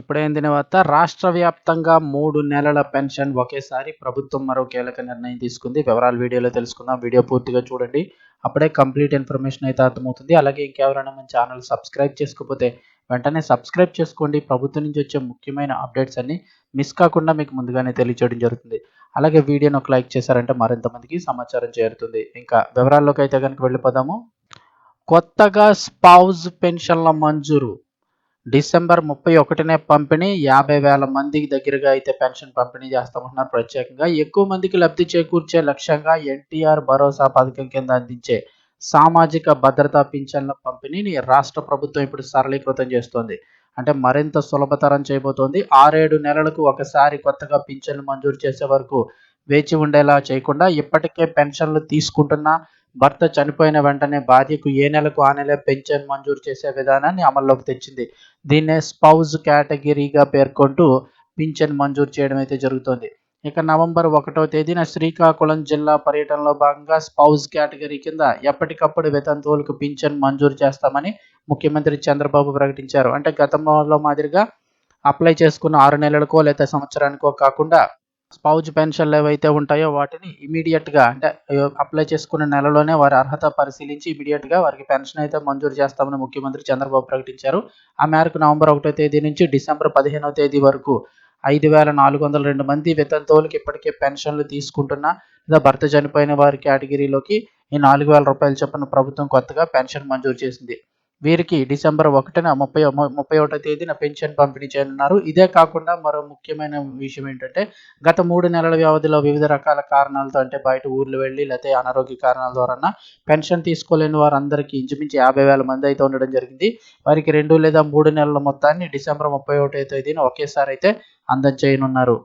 ఇప్పుడైన తర్వాత రాష్ట్ర వ్యాప్తంగా మూడు నెలల పెన్షన్ ఒకేసారి ప్రభుత్వం మరో కీలక నిర్ణయం తీసుకుంది. వివరాలు వీడియోలో తెలుసుకుందాం. వీడియో పూర్తిగా చూడండి. అప్పుడే కంప్లీట్ ఇన్ఫర్మేషన్ అయితే అర్థమవుతుంది. అలాగే ఇంకెవరైనా మన ఛానల్ సబ్స్క్రైబ్ చేసుకోకపోతే వెంటనే సబ్స్క్రైబ్ చేసుకోండి. ప్రభుత్వం నుంచి వచ్చే ముఖ్యమైన అప్డేట్స్ అన్ని మిస్ కాకుండా మీకు ముందుగానే తెలియచేయడం జరుగుతుంది. అలాగే వీడియోని ఒక లైక్ చేశారంటే మరింత మందికి సమాచారం చేరుతుంది. ఇంకా వివరాల్లోకి అయితే కనుక వెళ్ళిపోదాము. కొత్తగా స్పౌజ్ పెన్షన్ల మంజూరు. డిసెంబర్ ముప్పై ఒకటినే పంపిణీ యాభై వేల మందికి దగ్గరగా అయితే పెన్షన్ పంపిణీ చేస్తామంటున్నారు ప్రత్యేకంగా. ఎక్కువ మందికి లబ్ధి చేకూర్చే లక్ష్యంగా ఎన్టీఆర్ భరోసా పథకం కింద అందించే సామాజిక భద్రతా పింఛన్ల పంపిణీని రాష్ట్ర ప్రభుత్వం ఇప్పుడు సరళీకృతం చేస్తోంది. అంటే మరింత సులభతరం చేయబోతోంది. ఆరేడు నెలలకు ఒకసారి కొత్తగా పింఛన్లు మంజూరు చేసే వరకు వేచి ఉండేలా చేయకుండా ఇప్పటికే పెన్షన్లు తీసుకుంటున్న భర్త చనిపోయిన వెంటనే భార్యకు ఏ నెలకు ఆ నెల పెన్షన్ మంజూరు చేసే విధానాన్ని అమల్లోకి తెచ్చింది. దీన్నే స్పౌజ్ కేటగిరీగా పేర్కొంటూ పింఛన్ మంజూరు చేయడం అయితే జరుగుతోంది. ఇక నవంబర్ ఒకటో తేదీన శ్రీకాకుళం జిల్లా పర్యటనలో భాగంగా స్పౌజ్ కేటగిరీ కింద ఎప్పటికప్పుడు వితంతువులకు పింఛన్ మంజూరు చేస్తామని ముఖ్యమంత్రి చంద్రబాబు ప్రకటించారు. అంటే గతంలో మాదిరిగా అప్లై చేసుకున్న ఆరు నెలలకో లేదా సంవత్సరానికో కాకుండా స్పౌజ్ పెన్షన్లు ఏవైతే ఉంటాయో వాటిని ఇమీడియట్గా అంటే అప్లై చేసుకున్న నెలలోనే వారి అర్హత పరిశీలించి ఇమీడియట్గా వారికి పెన్షన్ అయితే మంజూరు చేస్తామని ముఖ్యమంత్రి చంద్రబాబు ప్రకటించారు. ఆ మేరకు నవంబర్ ఒకటో తేదీ నుంచి డిసెంబర్ పదిహేనవ తేదీ వరకు ఐదు వేల నాలుగు వందల రెండు మంది వితంతువులకు ఇప్పటికే పెన్షన్లు తీసుకుంటున్న లేదా భర్త చనిపోయిన వారి కేటగిరీలోకి ఈ నాలుగు వేల రూపాయల చొప్పున ప్రభుత్వం కొత్తగా పెన్షన్ మంజూరు చేసింది. వీరికి డిసెంబర్ ఒకటిన ముప్పై ముప్పై ఒకటో తేదీన పెన్షన్ పంపిణీ చేయనున్నారు. ఇదే కాకుండా మరో ముఖ్యమైన విషయం ఏంటంటే గత మూడు నెలల వ్యవధిలో వివిధ రకాల కారణాలతో అంటే బయట ఊర్లు వెళ్ళి లేకపోతే అనారోగ్య కారణాల ద్వారా పెన్షన్ తీసుకోలేని వారందరికీ ఇంచుమించు యాభై వేల మంది అయితే ఉండడం జరిగింది. వారికి రెండు లేదా మూడు నెలల మొత్తాన్ని డిసెంబర్ ముప్పై ఒకటో తేదీన ఒకేసారి అయితే అందజేయనున్నారు.